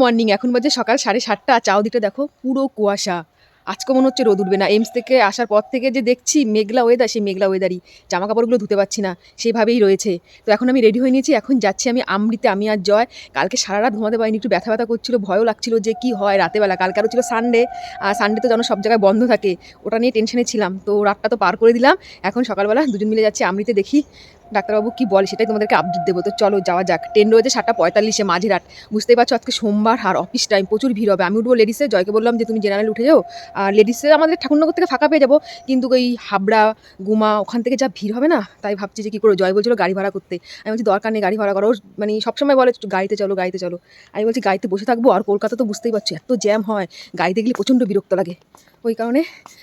Morning এখন বাজে সকাল সাড়ে সাতটা। চাউদিটা দেখো, পুরো কুয়াশা। আজকে মনে হচ্ছে রোদ উঠবে না। এমস থেকে আসার পর থেকে যে দেখছি মেঘলা ওয়েদার সেই মেঘলা ওয়েদারই জামা কাপড়গুলো ধুতে পারছি না, সেইভাবেই রয়েছে। তো এখন আমি রেডি হয়ে নিয়েছি, এখন যাচ্ছি আমি আমৃতে আমি আর জয়। কালকে সারা রাত ঘুমাতে পারিনি, একটু ব্যথা ব্যথা করছিল, ভয়ও লাগছিল যে কি হয় রাতেবেলা। কালকে আরও ছিল সানডে আর সানডে তো যেন সব জায়গায় বন্ধ থাকে। ওটা নিয়ে টেনশনে ছিলাম। তো রাতটা তো পার করে দিলাম। এখন সকালবেলা দুজন মিলে যাচ্ছি আমৃতে দেখি। ডাক্তারবাবু কি বলে সেটাই তোমাদেরকে আপডেট দেবো। তো চলো যাওয়া যাক। ট্রেন রয়েছে সাতটা পঁয়তাল্লিশে মাঝরাত বুঝতেই পারছ, আজকে সোমবার আর অফিস টাইম প্রচুর ভিড় হবে। আমি উঠবো লেডিসে জয়কে বললাম যে, তুমি জেনারেল উঠে যাও। আর লেডিসে আমাদের ঠাকুরনগর থেকে ফাঁকা পেয়ে যাব। কিন্তু ওই হাবড়া, গুমা, ওখান থেকে যা ভিড় হবে না, তাই ভাবছি যে কী করে জয় বলছিল গাড়ি ভাড়া করতে। আমি বলছি, দরকার নেই গাড়ি ভাড়া করো। মানে সবসময় বলে, গাড়িতে চলো গাড়িতে চলো। আমি বলছি, গাড়িতে বসে থাকব আর কলকাতা তো বুঝতেই পারছ, এত জ্যাম হয়। গাড়িতে গেলে প্রচণ্ড বিরক্ত লাগে। ওই কারণে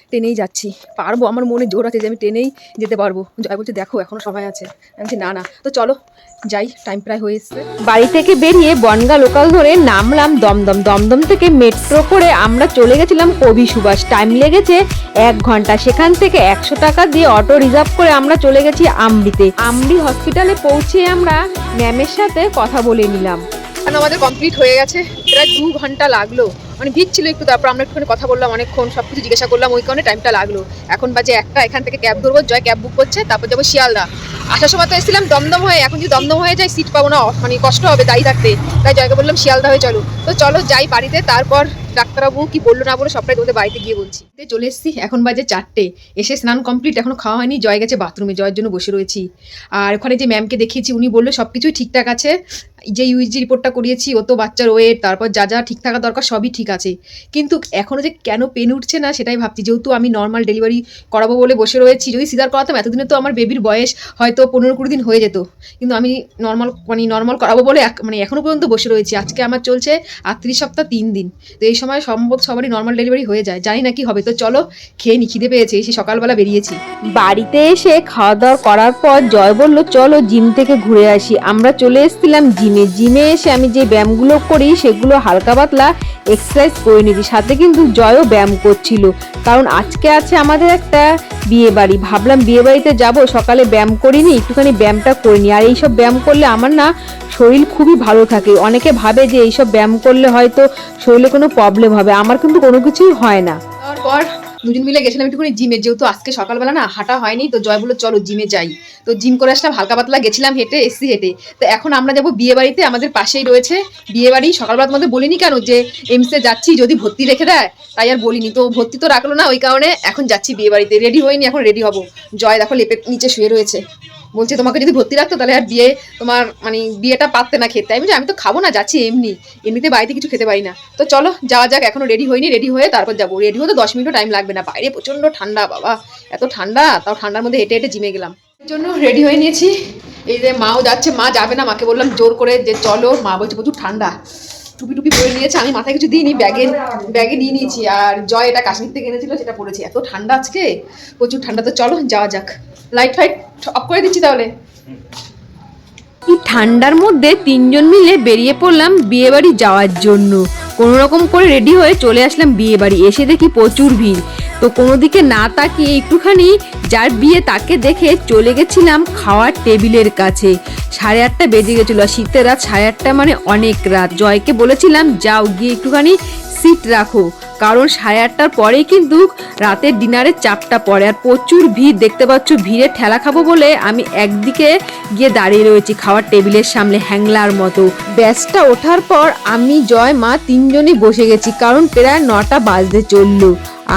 ট্রেনেই যাচ্ছি। পারব, আমার মনে জোর আছে যে আমি ট্রেনেই যেতে পারব। জয় বলছে, দেখো এখনও সময় আছে। আমি না না তো চলো যাই টাইম প্রায় হয়ে এসছে। বাড়ি থেকে বেরিয়ে বনগা লোকাল ধরে নামলাম দমদম। দমদম থেকে মেট্রো করে আমরা চলে গেছিলাম কবি সুভাষ। টাইম লেগেছে এক ঘণ্টা। সেখান থেকে একশো টাকা দিয়ে অটো রিজার্ভ করে আমরা চলে গেছি আমরিতে আমরি হসপিটালে পৌঁছে আমরা ম্যামের সাথে কথা বলে নিলাম। কারণ আমাদের কমপ্লিট হয়ে গেছে। প্রায় দু ঘণ্টা লাগল। মানে ভিড় ছিল একটু তারপর আমরা একটুখানি কথা বললাম অনেকক্ষণ সব কিছু জিজ্ঞাসা করলাম ওই কারণে টাইমটা লাগল। এখন বাজে একটা এখান থেকে ক্যাব ধরবো জয় ক্যাব বুক করছে তারপর যাব শিয়ালদা। আসার সময় তো এসেছিলাম, দমদম হয়ে, এখন যদি দমদম হয়ে যায় সিট পাবো না মানে কষ্ট হবে, দায়ী থাকতে। তাই জয়কে বললাম, শিয়ালদা হয়ে চলো। তো চলো যাই বাড়িতে, তারপর ডাক্তারবাবু কি বলল না বলো সবটাই তোমাদের বাড়িতে গিয়ে বলছি। চলে এসেছি, এখন বাজে চারটে। এসে স্নান কমপ্লিট এখনও খাওয়া হয়নি, জয় গেছে বাথরুমে জয়ের জন্য বসে রয়েছি। আর ওখানে যে ম্যামকে দেখিয়েছি, উনি বলল সব কিছুই ঠিকঠাক আছে। যে ইউজি রিপোর্টটা করিয়েছি, ও তো বাচ্চার ওয়েট তারপর যা যা ঠিক থাকা দরকার সবই ঠিক আছে। কিন্তু এখনও যে কেন পেন উঠছে না, সেটাই ভাবছি। যেহেতু আমি নর্মাল ডেলিভারি করাবো বলে বসে রয়েছি, যদি সিজার করাতাম, এতদিনে তো আমার বেবির বয়স হয়তো পনেরো কুড়ি দিন হয়ে যেত। কিন্তু আমি নর্মাল মানে নর্মাল করাবো বলে মানে এখনও পর্যন্ত বসে রয়েছি। আজকে আমার চলছে আটত্রিশ সপ্তাহ তিন দিন। তো এই সময় সম্ভব সবারই নর্মাল ডেলিভারি হয়ে যায়। জানি না কি হবে। তো চলো, খেয়ে নি, খিদে পেয়েছে সেই সকালবেলা বেরিয়েছি। বাড়িতে এসে খাওয়া দাওয়া করার পর জয় বলল, চলো জিম থেকে ঘুরে আসি। আমরা চলে এসেছিলাম জিমে জিমে এসে আমি যে ব্যায়ামগুলো করি, সেগুলো হালকা পাতলা এক্সারসাইজ করে নিয়েছি। সাথে কিন্তু জয়ও ব্যায়াম করছিল। কারণ আজকে আছে আমাদের একটা বিয়ে বাড়ি। ভাবলাম বিয়ে বাড়িতে যাব, সকালে ব্যায়াম করিনি, একটুখানি ব্যায়ামটা করিনি আর এইসব ব্যায়াম করলে আমার না শরীর খুবই ভালো থাকে। অনেকে ভাবে যে এইসব ব্যায়াম করলে হয়তো শরীরে কোনো প্রবলেম হবে। আমার কিন্তু কোনো কিছুই হয় না। তারপর দুজন মিলে গেছিলাম একটুখানি জিমে, যেহেতু আজকে সকালবেলা না হাঁটা হয়নি, তো জয় বলল, চলো জিমে যাই। তো জিম করে আসলাম হালকা পাতলা গেছিলাম হেঁটে এসি হেঁটে। তো এখন আমরা যাব বিয়ে বাড়িতে আমাদের পাশেই রয়েছে বিয়ে বাড়ি সকালবেলা তোমাদের বলিনি কেন যে এমসে যাচ্ছি, যদি ভর্তি রেখে দেয়? তাই আর বলিনি। তো ভর্তি তো রাখল না, ওই কারণে এখন যাচ্ছি বিয়ে বাড়িতে রেডি হয়নি, এখন রেডি হব। জয় দেখো লেপে নিচে শুয়ে রয়েছে। বলছে, তোমাকে যদি ভর্তি রাখতো তাহলে আর বিয়ে, তোমার মানে বিয়েটা পারতে না খেতে। আমি আমি তো খাব না, যাচ্ছি এমনি। এমনিতে বাড়িতে কিছু খেতে পারি না। তো চলো, যাওয়া যাক, এখনও রেডি হয়নি রেডি হয়ে তারপর যাব। রেডি হতে দশ মিনিটও টাইম লাগবে না। বাইরে প্রচণ্ড ঠান্ডা, বাবা। এত ঠান্ডা, তাও ঠান্ডার মধ্যে হেঁটে হেঁটে জিমে গেলাম। এর জন্য রেডি হয়ে নিয়েছি। এই যে মাও যাচ্ছে, মা যাবে না, মাকে বললাম জোর করে যে চলো, মা বলছে প্রচুর ঠান্ডা। টুপি টুপি পরে নিয়েছে, আমি মাথায় কিছু দিইনি, ব্যাগে ব্যাগে নিয়ে নিয়েছি। আর জয় এটা কাশ্মীর থেকে এনেছিল, সেটা পড়েছি এত ঠান্ডা আজকে, প্রচুর ঠান্ডা। তো চলো, যাওয়া যাক। লাইট ফাইট অফ করে দিচ্ছি তাহলে। ঠান্ডার মধ্যে তিনজন মিলে বেরিয়ে পড়লাম বিয়ে বাড়ি যাওয়ার জন্য। কোনো রকম করে রেডি হয়ে চলে আসলাম বিয়ে বাড়ি এসে দেখি প্রচুর ভিড়। তো কোনো দিকে না তাকিয়ে একটুখানি যার বিয়ে তাকে দেখে চলে গেছিলাম খাওয়ার টেবিলের কাছে। সাড়ে আটটা বেজে গেছিল। আর শীতের রাত সাড়ে আটটা মানে অনেক রাত। জয়কে বলেছিলাম, যাও, গিয়ে একটুখানি সিট রাখো। কারণ সাড়ে আটটার পরেই কিন্তু রাতের ডিনারের চাপটা পড়ে। আর প্রচুর ভিড়, দেখতে পাচ্ছ ভিড়ে ঠেলা খাব বলে আমি একদিকে গিয়ে দাঁড়িয়ে রয়েছি খাওয়ার টেবিলের সামনে হ্যাংলার মতো। ব্যাসটা ওঠার পর আমি, জয়, মা তিনজনই বসে গেছি, কারণ প্রায় নটা বাজতে চলল।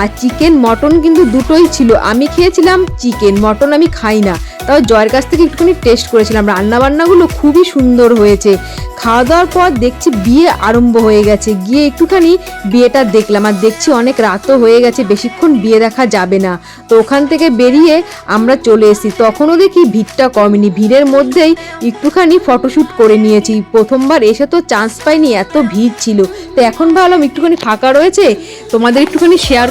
আর চিকেন মটন কিন্তু দুটোই ছিল। আমি খেয়েছিলাম চিকেন মটন আমি খাই না। তাও জয়ের কাছ থেকে একটুখানি টেস্ট করেছিলাম। রান্নাবান্নাগুলো খুবই সুন্দর হয়েছে। খাওয়া দাওয়ার পর দেখছি বিয়ে আরম্ভ হয়ে গেছে। গিয়ে একটুখানি বিয়েটা দেখলাম আর দেখছি অনেক রাতও হয়ে গেছে, বেশিক্ষণ বিয়ে দেখা যাবে না। তো ওখান থেকে বেরিয়ে আমরা চলে এসেছি। তখনও দেখি ভিড়টা কমেনি। ভিড়ের মধ্যেই একটুখানি ফটোশ্যুট করে নিয়েছি। প্রথমবার এসে তো চান্স পাইনি, এত ভিড় ছিল। তো এখন ভাবলাম একটুখানি ফাঁকা রয়েছে। তোমাদের একটুখানি শেয়ার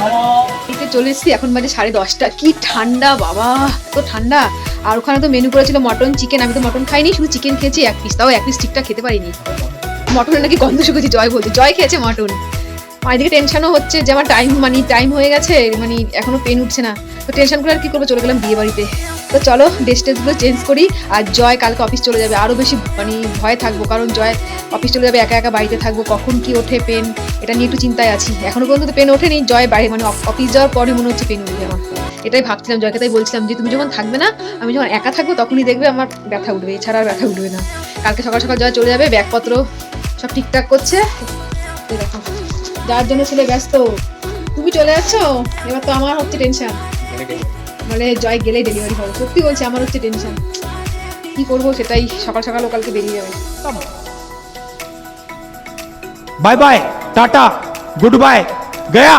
বাড়িতে চলে এসেছি, এখন বাজে সাড়ে দশটা। কি ঠান্ডা, বাবা। তো ঠান্ডা। আর ওখানে তো মেনু করেছিল মটন চিকেন আমি তো মটন খাইনি, শুধু চিকেন খেয়েছি, এক পিস তাও এক পিস ঠিকঠাক খেতে পারিনি। মটনের নাকি গন্ধ শুকেছি, জয় বলছে। জয় খেয়েছে মটন আমার এদিকে টেনশনও হচ্ছে যে আমার টাইম মানে টাইম হয়ে গেছে মানে এখনও পেন উঠছে না। তো টেনশন করে আর কি করব? চলে গেলাম বিয়ে বাড়িতে। তো চলো ড্রেস টেসগুলো চেঞ্জ করি, আর জয় কালকে অফিস চলে যাবে। আরও বেশি মানে ভয় থাকব, কারণ জয় অফিস চলে যাবে, একা একা বাড়িতে থাকব, কখন কি ওঠে পেন এটা নিয়ে একটু চিন্তায় আছি। এখনও পর্যন্ত পেন ওঠেনি, জয় বাড়ি মানে অফ- অফিস যাওয়ার পরে মনে হচ্ছে পেন উঠবে আমার। এটাই ভাবছিলাম, জয়কে তাই বলছিলাম যে, তুমি যখন থাকবে না, আমি যখন একা থাকব, তখনই দেখবে আমার ব্যথা উঠবে, এছাড়া আর ব্যথা উঠবে না। কালকে সকাল সকাল জয় চলে যাবে, ব্যাগপত্র সব ঠিকঠাক করছে। দেখো। যার জন্য ছেলে ব্যস্ত। তুমি চলে যাচ্ছ? এবার তো আমার হচ্ছে টেনশন মানে জয় গেলেই ডেলিভারি হবে সত্যি বলছি, আমার হচ্ছে টেনশন কি করব সেটাই সকাল সকাল লোকালকে বেরিয়ে যাবে। Bye bye, tata, good bye, Gaya.